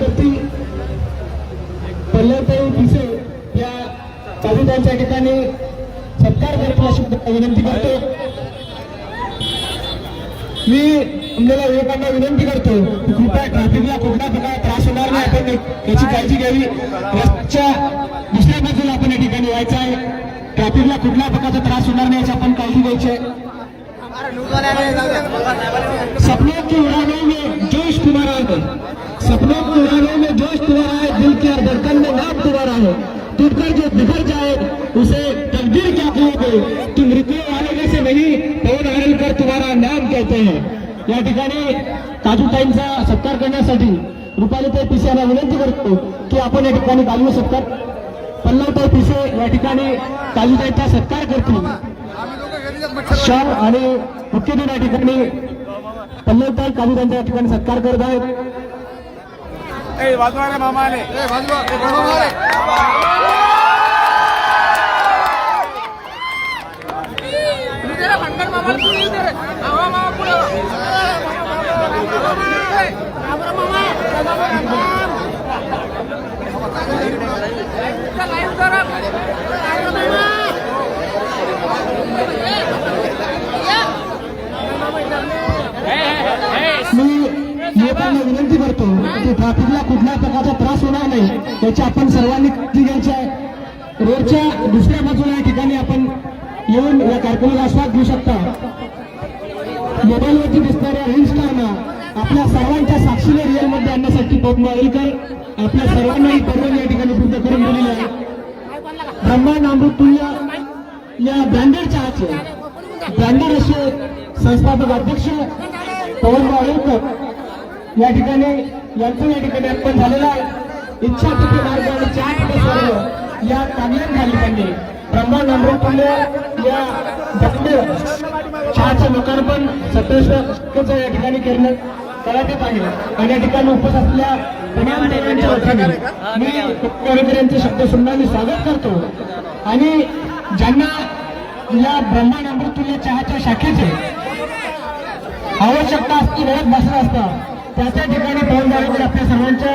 करतील पल्लवताई पिसे या कवितांच्या ठिकाणी सत्कार करतो अशी विनंती करतो. मी आपल्याला युवकांना विनंती करतो कृपया ट्रॅफिकला कुठल्या प्रकारे त्रास होणार नाही आपण याची काळजी घ्यावी. रस्त्याच्या दुसऱ्या बाजूला आपण या ठिकाणी यायचं आहे. ट्रॅफिकला कुठल्या प्रकारचा त्रास होणार नाही याची आपण काळजी घ्यायची आहे. सपनों की उड़ानों में जोश तुम्हारा है। सपनों की उड़ानों में जोश तुम्हारा है, दिल के धड़कन में नाम तुम्हारा है। टूटकर जो बिखर जाए, उसे तकदीर क्या कहोगे? तुम मृत्यु वाले से नहीं, पवन हरलकर तुम्हारा नाम कहते हैं। या ठिकाणी काजूताईंचा सत्कार करण्यासाठी रुपालीताई पिसे यांना विनंती करतो की आपण या काजू सत्कार पल्लवताई पिसे, या ठिकाणी काजूताईंचा सत्कार करतील शाल आणि मुख्यमंत्री या ठिकाणी पल्लवताई काजूताईंचा सत्कार करत आहेत ए वाजवा रे मामा आले. मी लोकांना विनंती करतो की ट्रॅफिकला कुठल्या प्रकारचा त्रास होणार नाही याची आपण सर्वांनी काळजी घ्यायची आहे. रोडच्या दुसऱ्या बाजूला या ठिकाणी आपण येऊन या कार्यक्रमाला आस्वाद घेऊ शकता. मोबाईलवरती दिसणाऱ्या रील स्टारना आपल्या सर्वांच्या साक्षीने रिअलमध्ये आणण्यासाठी पद्म वाईलकर आपल्या सर्वांना ही परवानगी या ठिकाणी उपलब्ध करून दिलेली आहे. ब्रह्मांड अमृतुल्य या ब्रँडेड चहाचे ब्रँडेड असे संस्थापक अध्यक्ष पवन वाळेकर या ठिकाणी यांचं या ठिकाणी अर्पण झालेलं आहे. इच्छा तिथे मार्ग आणि चहा या चांगल्या नागरिकांनी त्यांनी ब्रह्मांड अमृतुल्य या ब्रँडेड चहाचं लोकार्पण सत्तावीस या ठिकाणी करण्यात करण्यात आहे आणि या ठिकाणी उपस्थित असलेल्या तमाम मंडळींच्या वतीने मी वाळेकर यांचे शब्द सुंदर मी स्वागत करतो. आणि ज्यांना या ब्रह्मांड अमृतुल्य चहाच्या शाखेचे आवश्यकता असते गरज भाषण असतं त्या त्या ठिकाणी पवन वाळेकर आपल्या सर्वांच्या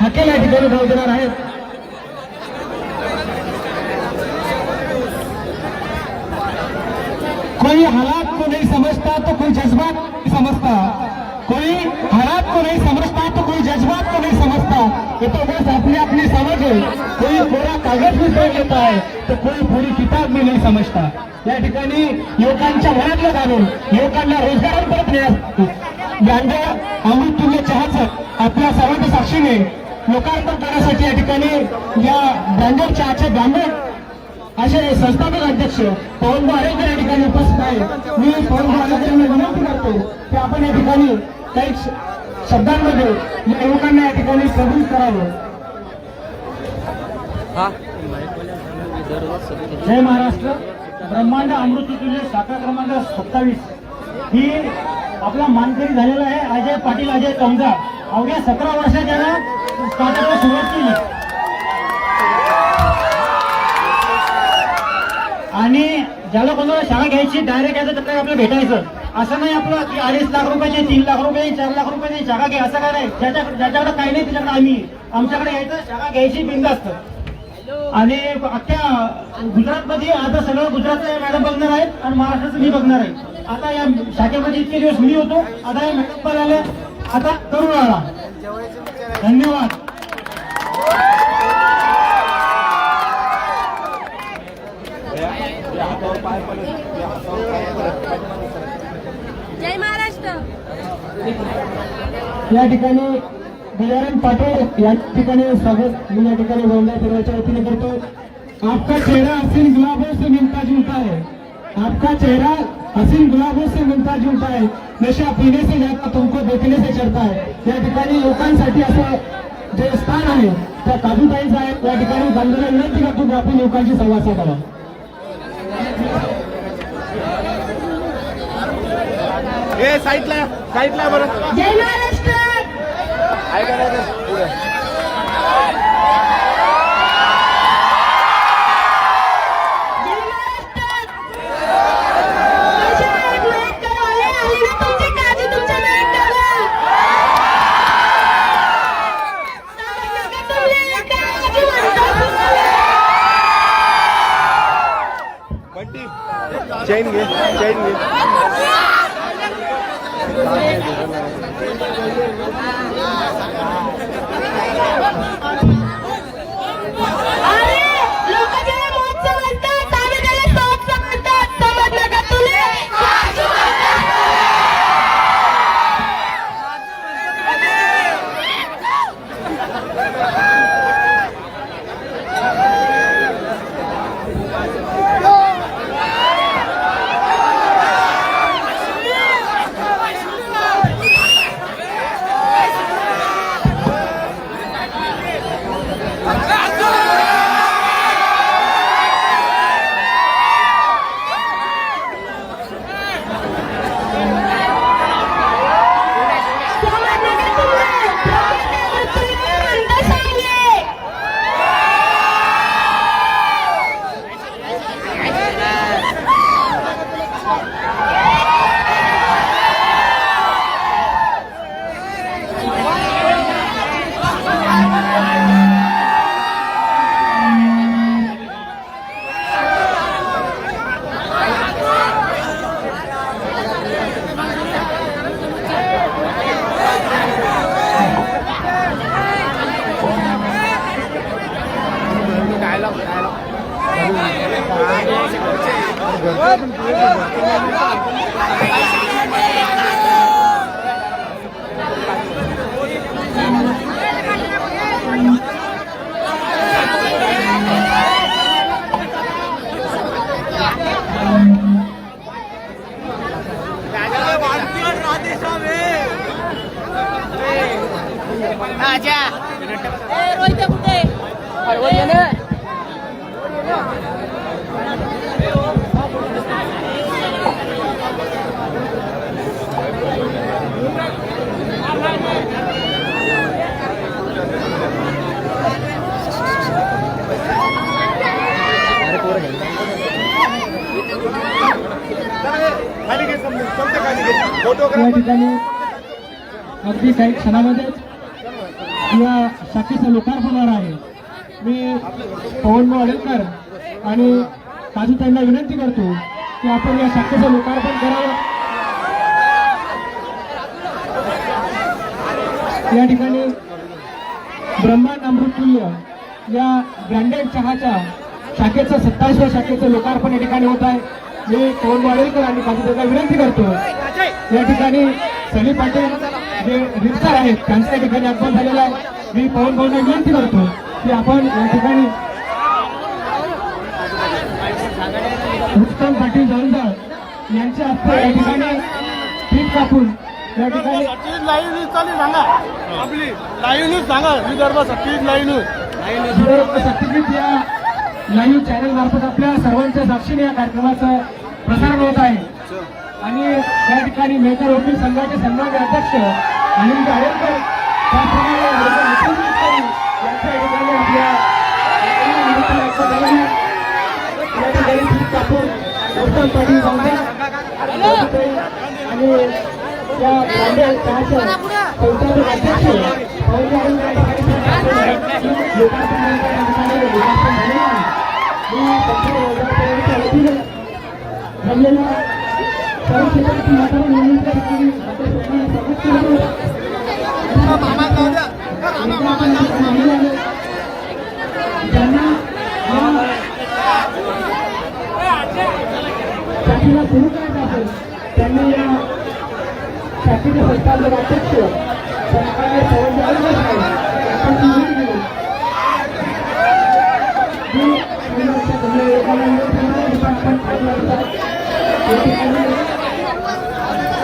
हाकेला या ठिकाणी भाव देणार आहेत. कोई हालात को नहीं समझता तो कोई जज्बात नहीं समझता कोई हालात को नहीं समझता तो कोई जज्बात को नहीं समझता ये तो बस अपनी अपनी समझ है कोई पूरा कागज भी पढ़ लेता है तो कोई पूरी किताब भी नहीं समझता या ठिकाणी युवकांच्या मनातलं घालून युवकांना रोजगारांपर्यंत गांजा अमृतुल्य चहाचं आपल्या सर्वांच्या साक्षीने लोकार्पण करण्यासाठी या ठिकाणी या ब्रँडेड चहाचे ब्रँडेड असे संस्थापक अध्यक्ष पवन वारेकर या ठिकाणी उपस्थित आहे मी पवन वारेकरांना विनंती करतो की आपण या ठिकाणी काही शब्दांमध्ये या युवकांना या ठिकाणी प्रबोधित करावं. जय महाराष्ट्र. ब्रह्मांड अमृततुल्य शाखा क्रमांक सत्तावीस. ही आपला मानकरी झालेला आहे. अजय पाटील अजय टोंगा अवघ्या सतरा वर्षात त्यानं स्टार्टअपला सुरुवात केली. आणि ज्याला कोणाला शाळा घ्यायची डायरेक्ट यायचं तर आपल्याला भेटायचं. असं नाही आपलं की अडीच लाख रुपयाची तीन लाख रुपये चार लाख रुपयाची शाळा घ्या असं काय नाही. ज्याच्या ज्याच्याकडे काही नाही त्याच्याकडे आम्ही. आमच्याकडे यायचं शाळा घ्यायची बिंदास्त आणि अख्ख्या गुजरातमध्ये आता सगळं गुजरातचं मॅडम बघणार आहेत आणि महाराष्ट्राचं मी बघणार आहे. आता या शाखेमध्ये इतके दिवस मी होतो. आता या मॅडम पण आल्या आता तरुण आला. धन्यवाद. जय महाराष्ट्र. या ठिकाणी गजानन पाटील या ठिकाणी स्वागत. मी या ठिकाणी गोंदिया फिरवायच्या वतीने करतो. आपका चेहरा हसीन गुलाबों से मिलता जुलता है. आपका चेहरा हसीन गुलाबों से मिलता जुलता है नशा पीने से ज्यादा तुमको देखने से चढता है। या ठिकाणी लोकांसाठी असं जे स्थान आहे त्या काजूताईचं आहे या ठिकाणी गांधीला विनंती करतो की आपण लोकांशी संवाद साधावा. ए साईडला साईडला बरं. जय महाराष्ट्र! ऐका पुढे. चैन घे चैन घे क्षणामध्येच या शाखेचं लोकार्पण होणार आहे. मी पवन वाडेकर आणि काजूताईंना विनंती करतो की आपण या शाखेचं लोकार्पण करावं. या ठिकाणी ब्रह्मांड अमृतुल्य या ब्रँडेड चहाच्या शाखेचं सत्तावीसव्या शाखेचं लोकार्पण या ठिकाणी होत आहे. मी पवन वाडेकर आणि काजूताईंना विनंती करतो. या ठिकाणी सनी पाटील जे रिक्षा आहेत त्यांच्या ठिकाणी अपमान झालेला आहे. मी पवन भाऊंना विनंती करतो की आपण या ठिकाणी उत्तम पाटील जवळजवळ यांच्या हस्ते या ठिकाणी पीठ कापून या ठिकाणी लाईव्ह न्यूज चालू सांगा. आपली लाईव्ह न्यूज सांगा विदर्भासाठी लाईव्ह न्यूज विदर्भ सत्यजित या लाईव्ह चॅनल मार्फत आपल्या सर्वांच्या साक्षीने या कार्यक्रमाचं प्रसारण होत आहे. आणि त्या ठिकाणी मेजर ओपी संघाचे सन्मान्य अध्यक्ष अनिल गाडेकर त्याचप्रमाणे यांच्या ठिकाणी आपल्या उत्तम पाटील आणि अध्यक्ष गाडेकर या ठिकाणी लोकार्पण या ठिकाणी लोकार्पण झालेलं आहे. मी संपूर्ण वजापर्यंतच्या वतीने जमलेल्या सर्व क्षेत्रातील मातांना विनंती करतो की आपण सर्वांनी स्वागत करावं. एकदा आपण इथे मागे आलो. ज्यांना या शाखेला सुरू करायचं असेल त्यांनी या शाखेचे संस्थापक अध्यक्ष सन्माननीय पवनजी अडवळ साहेब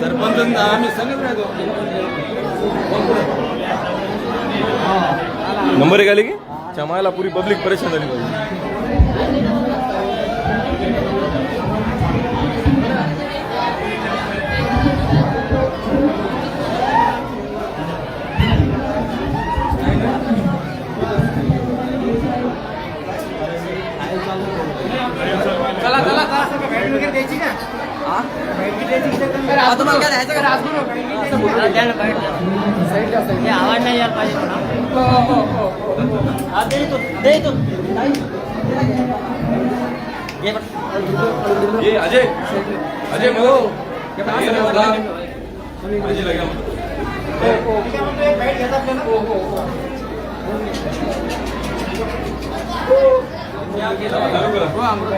सरपंच आम्ही सांगत राहतो नंबर एक आले की? चमायला पुरी पब्लिक परेशान झाली पाहिजे आवाज नाही यायला पाहिजे हा दे इथून, दे इथून. ये अजय. अजय मग. अजय लगा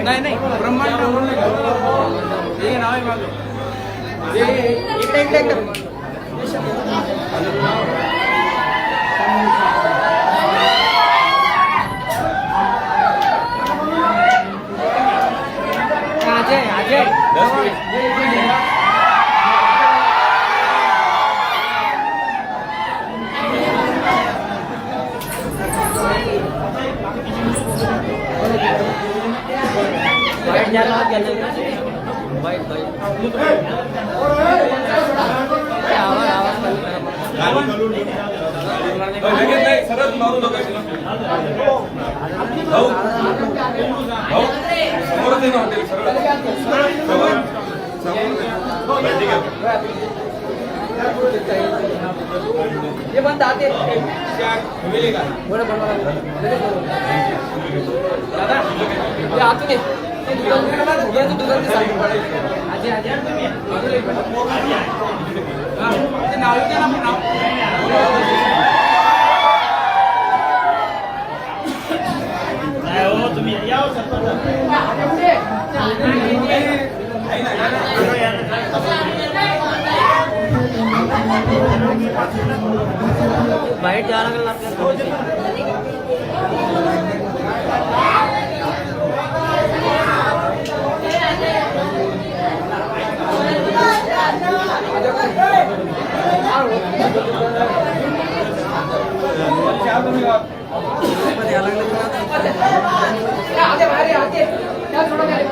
नाही नाही. ब्रह्मांड हे नाव आहे माझं. इकडे इकडे. अजय दस मिनिट वाईट द्यायला गेलं वाईट वाईट आवाज आवाज कमी करा लगेच नाही सरळ मारू नका भाऊ भाऊ समोरच आहे ना हॉटेल सरळ समोर समोर ठीक आहे दादा आतून ये. दुकान दुकान तुम्ही नाव द्या ना आपलं नाव बाहेर जावं लागेल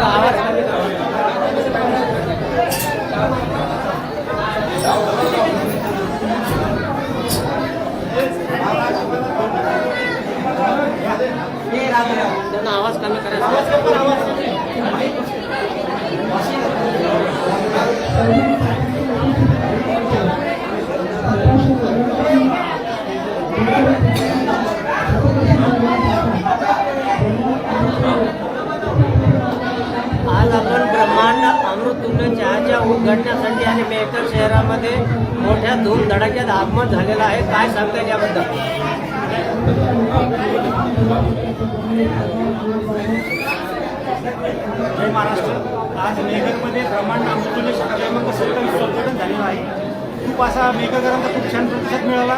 ना त्यांना आवाज कमी करायचा. आज आपण ब्रह्मांड अमृततुल्य चहाच्या उद्घाटनासाठी आणि मेहकर शहरामध्ये मोठ्या धूमधडाक्यात आगमन झालेलं आहे. काय सांगता याबद्दल? जय महाराष्ट्र. आज मेघरमध्ये ब्रह्मांड अमृतुल्य शाखा क्रमांक सत्तावीस उद्घाटन झालेलं आहे. खूप असा मेघकरांचा खूप छान प्रतिसाद मिळाला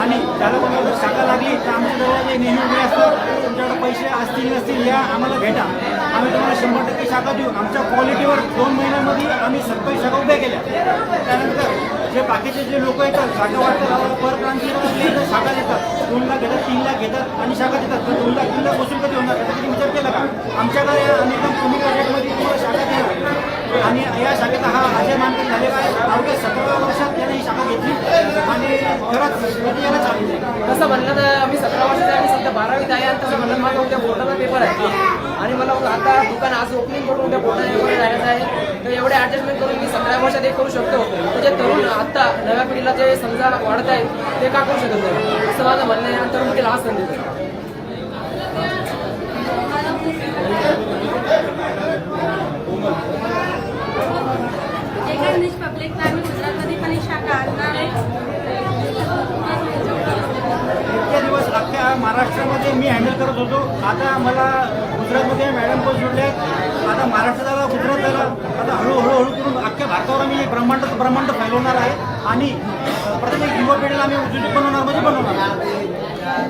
आणि त्याला तुम्हाला जर शाखा लागली तर आमचे दरवाजे नेहमी उभे असतात. तुमच्याकडे पैसे असतील नसतील या आम्हाला भेटा. आम्ही तुम्हाला शंभर टक्के शाखा देऊ. आमच्या क्वालिटीवर दोन महिन्यामध्ये आम्ही सत्तावीस शाखा उभ्या केल्या. त्यानंतर जे बाकीचे जे लोक येतात शाखा वाटतात पर क्रांती शाखा देतात दोन लाख घेतात तीन लाख घेतात आणि शाखा देतात. तर दोन लाख तीन लाख वसूल कधी होणार? याचा कधी विचार केला का? आमच्याकडे आम्ही एकदम कमी बजेटमध्ये तुम्हाला शाखा देणार आणि या शाखेत हा अजय मानकर झालेला आहे अवघ्या सतरा वर्षात त्याने ही शाखा घेतली आणि खरंच कधी याला चालू आहे तसं म्हणलं तर आम्ही सतरा वर्षात आहे आणि सध्या बारावीत आहे. आणि तसं म्हणलं माझा उद्या बोर्डाचा पेपर आहे. आणि मला आता दुकान आज ओपनिंग करून उद्या बोर्डाचा पेपर जायचं आहे. एवढे ॲडजस्टमेंट करून मी सतरा वर्षात हे करू शकतो. म्हणजे तरुण आता नव्या पिढीला जे समजा वाढत आहेत ते का करू शकत नाही? असं माझं म्हणणं आहे आणि तरुण पिढीला हा संधी आहे. एका निश पब्लिक आम्ही गुजरातमध्ये पण एक शाखा आणणार आहे. इतके दिवस अख्ख्या महाराष्ट्रामध्ये मी हँडल करत होतो. आता मला गुजरातमध्ये मॅडम पण जोडले आता महाराष्ट्र झाला गुजरात झाला आता हळूहळू हळू करून अख्ख्या भारतावर आम्ही ब्रह्मांड ब्रह्मांड फैलवणार आहे. आणि प्रत्येक युवा पिढीला आम्ही उद्योजक बनवणार म्हणजे बनवणार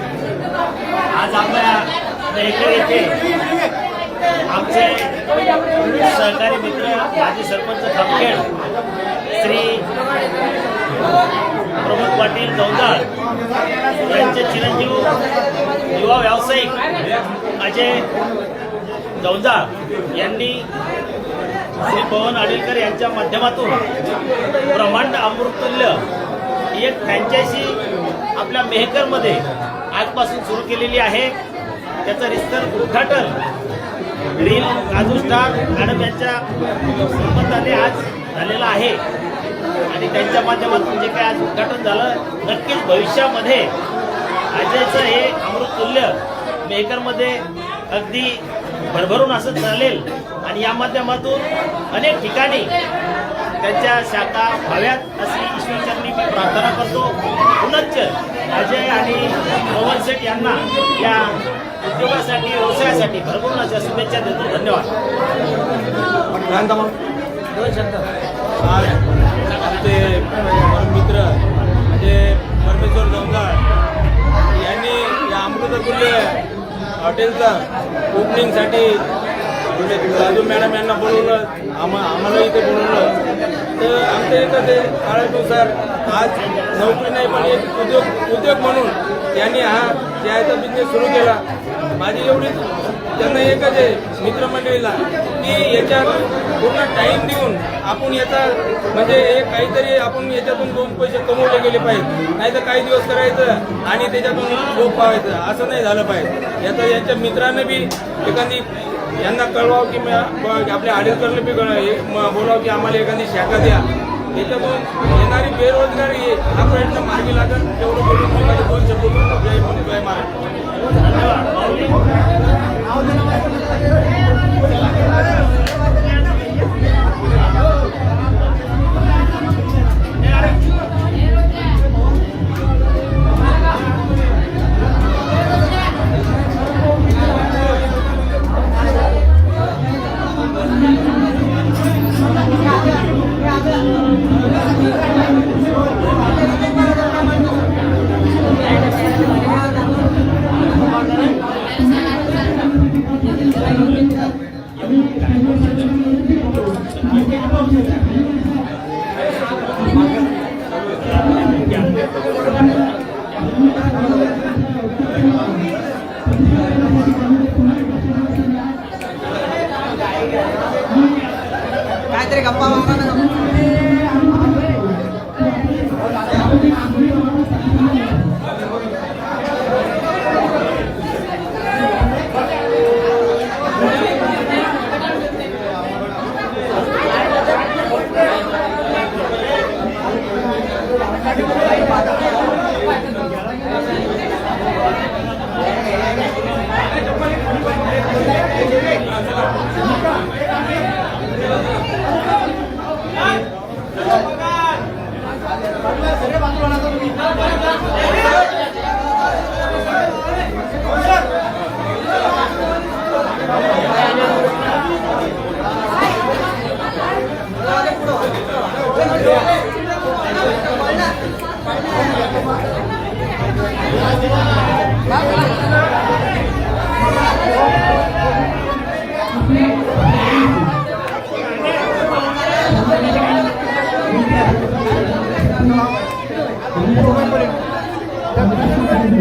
आज आपल्या दहिकर येथे आमचे सहकारी मित्र माजी सरपंच श्री प्रमोद पाटील गौदार यांचे चिरंजीव युवा व्यावसायिक अजय गौदार यांनी श्री पवन आडेलकर यांच्या माध्यमातून ब्रह्मांड अमृतुल्य ही एक फ्रँचायसी आपल्या मेहकरमध्ये आजपासून सुरू केलेली आहे. त्याचं रिस्तर उद्घाटन रील काजू स्टार मॅडम यांच्या संबंधाने आज झालेला आहे. आणि त्यांच्या माध्यमातून जे काय आज उद्घाटन झालं नक्कीच भविष्यामध्ये आजचं हे अमृततुल्य मेहकरमध्ये अगदी भरभरून असं चालेल. आणि या माध्यमातून अनेक ठिकाणी त्यांच्या शाखा व्हाव्यात अशी ईश्वरचरणी मी प्रार्थना करतो. पुनश्च अजय आणि पवन शेठ यांना या उद्योगासाठी व्यवसायासाठी भरपूर अशा शुभेच्छा देतो. धन्यवाद. दोन शब्द आज आमचे मित्र म्हणजे परमेश्वर जमदार यांनी या अमृततुल्य हॉटेलचा ओपनिंगसाठी राजू मॅडम यांना बोलवलं आम्हा आम्हाला इथे बोलवलं. तर आमच्या इथं ते काळानुसार आज नोकरी नाही पण एक उद्योग उद्योग म्हणून त्यांनी हा चहाचा बिझनेस सुरू केला. माझी एवढीच त्यांना एकच आहे मित्रमंडळीला की याच्यात पूर्ण टाईम देऊन आपण याचा म्हणजे एक काहीतरी आपण याच्यातून दोन पैसे कमवले गेले पाहिजे. नाही तर काही दिवस करायचं आणि त्याच्यातून लोक पावायचं असं नाही झालं पाहिजे. याचं यांच्या मित्रानं बी एखादी यांना कळवावं की आपल्या आडेकरला बी बोलावं की आम्हाला एखादी शाखा द्या. याच्यातून येणारी बेरोजगारी हा प्रयत्न मार्गी लागेल. तेवढं बोलून मी माझे दोन शब्द बोलतो. जय हिंद, जय महाराष्ट्र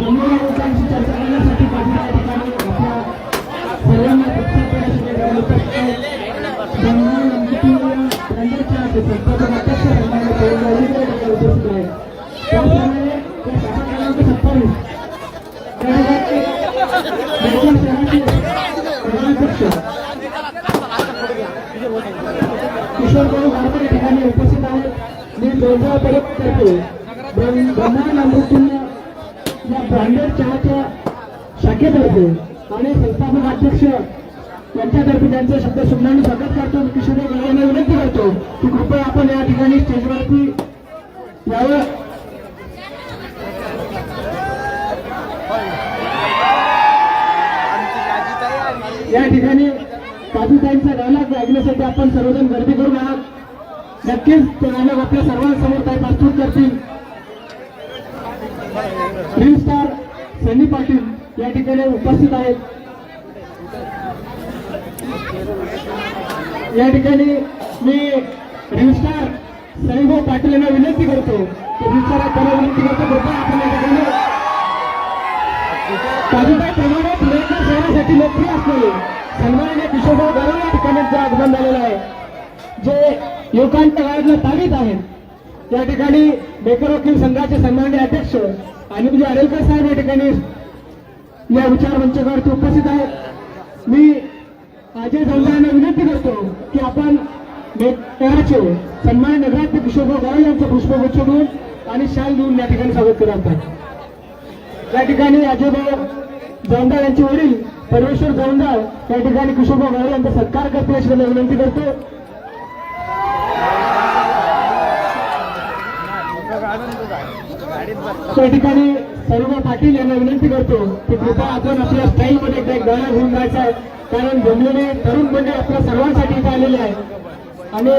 सर्वांना संस्थापक अध्यक्ष सन्माननीय पवन नाईक या ठिकाणी उपस्थित आहेत त्याचप्रमाणे या शाखा क्रमांक सत्तावीस त्या ठिकाणी बेलगाव शहराचे प्रधानाध्यक्ष किशोर भाऊ गाडकर या ठिकाणी उपस्थित आहेत मी बेलगाव पर्यंत करतो ब्रह्म- ब्रह्मांड अमृतुल्य या ब्रँडेड चहाच्या शाखेतर्फे आणि संस्थापक अध्यक्ष यांच्यातर्फे त्यांचं शब्द सुमनाने स्वागत करतो. किशोर गावांना विनंती करतो की कृपया आपण या ठिकाणी स्टेजवरती यावं. या ठिकाणी काजूताईंचा डायलॉग ऐकण्यासाठी आपण सर्वजण गर्दी करून आहात. नक्कीच ते डायलॉग आपल्या सर्वांसमोर काही प्रस्तुत करतील. Three star Sunny Patil. या ठिकाणी उपस्थित आहेत. या ठिकाणी मी रिव्ह सईभाऊ पाटील यांना विनंती करतो. की रिव्ह त्यांना विनंती करतो कृपया आपण या ठिकाणी काजूबाई प्रमाणे पुरस्कार शहरासाठी लोकप्रिय असलेले सन्माननीय किशोरभाऊ गाव या ठिकाणी आगमन झालेलं आहे. जे युवकांच्या काळातलं तालीत आहेत या ठिकाणी बेकर वकील संघाचे सन्माननीय अध्यक्ष आणि म्हणजे अरेलकर साहेब या ठिकाणी या विचार मंचावरती उपस्थित आहेत. मी अजय जमदारांना विनंती करतो की आपण बेकराचे सन्मान नगराध्यक्ष किशोरभाऊ गाव यांचं पुष्पगुच्छ घेऊन आणि शाल घेऊन या ठिकाणी स्वागत करत आहेत. या ठिकाणी अजयभाऊ जौंदाळ यांचे वडील परमेश्वर जौंदाळ या ठिकाणी किशोरभाऊ गाळे यांचा सत्कार करते अशी विनंती करतो. त्या ठिकाणी सर्व पाटील यांना विनंती करतो की कृपा आपण आपल्या स्टाईलमध्ये एकदा एक गाणं घेऊन जायचं आहे. कारण जमलेले तरुण मंडळ आपल्या सर्वांसाठी इथे आलेले आहे. आणि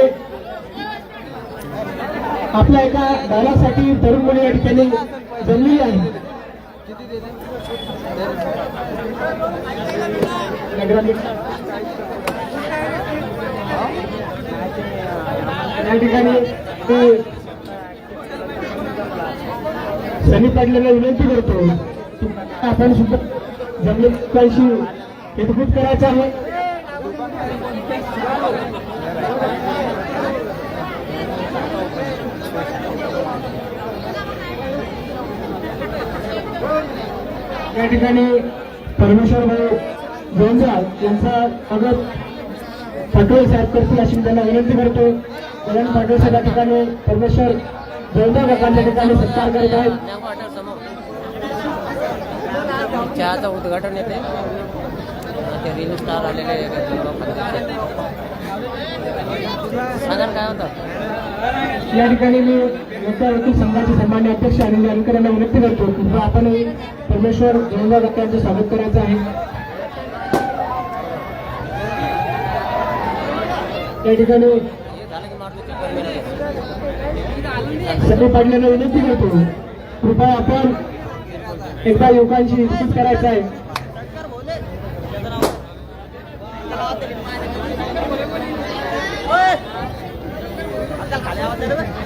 आपल्या एका गाण्यासाठी तरुण मुली या ठिकाणी जमलेली आहे. या ठिकाणी ते सनी पाटलांना विनंती करतो आपण सुद्धा जमिनीशी हितगुज करायचं आहे. या ठिकाणी परमेश्वर भाऊ गोंजाळ यांचा अगत पाटोळे साहेब करतील अशी मी त्यांना विनंती करतो. कारण पाटोळे साहेब या ठिकाणी परमेश्वर गोंजाळ काकांच्या ठिकाणी सत्कार करीत आहेत? चहाचं उद्घाटन येते. ते रील स्टार आलेले साधारण काय होतं? या ठिकाणी मी वकील संघाचे सन्मान्य अध्यक्ष अनिल जानकर यांना विनंती करतो की आपण परमेश्वर गोंजाळ काकांचं स्वागत करायचं आहे. या ठिकाणी सगळे पाटलांना विनंती करतो. कृपया आपण एकदा युवकांशी विकसित करायचं आहे.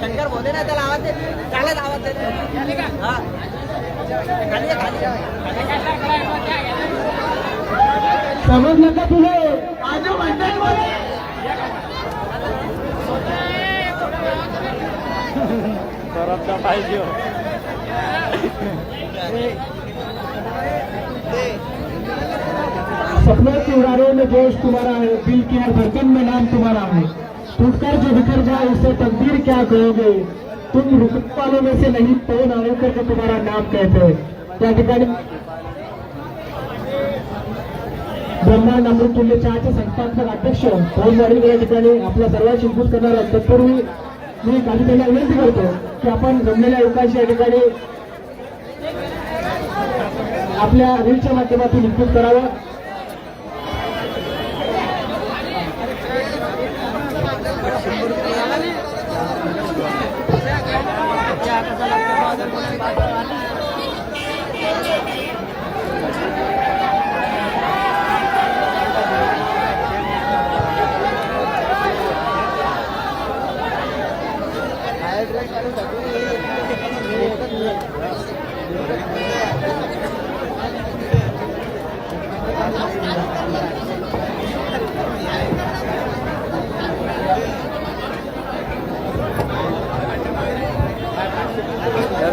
शंकर बोले ना त्याला आवाज खाली आजू सपनों के उड़ानों में जोश तुम्हारा है, दिल की हर धड़कन में नाम तुम्हारा है। टूटकर जो बिखर जाए, उसे तकदीर क्या कहोगे? तुम रुकने वालों में से नहीं, पवन आयोकर का तुम्हारा नाम कहते हैं। त्या ठिकाणी ब्रह्मांड अमृतुल्य चहाचे संस्थात्मक अध्यक्ष वाडील या ठिकाणी आपल्या सर्वांची इंपूट करणार तत्पूर्वी मी जनतेला विनंती करतो की आपण जमलेल्या लोकांशी या ठिकाणी आपल्या रीलच्या माध्यमातून इनपुट करावं.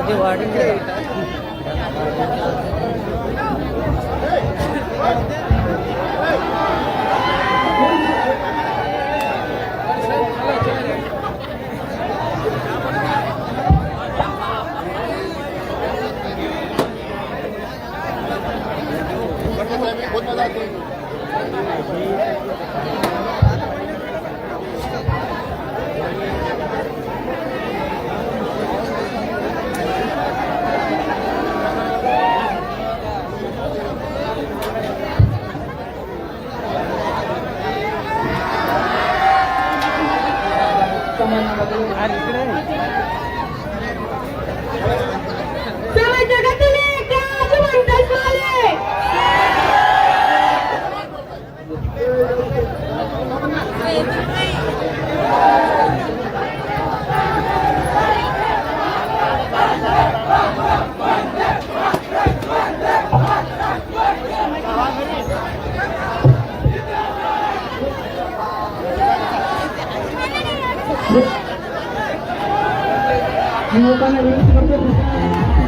అది వాడింది What did I do? मी लोकांना विनंती करतो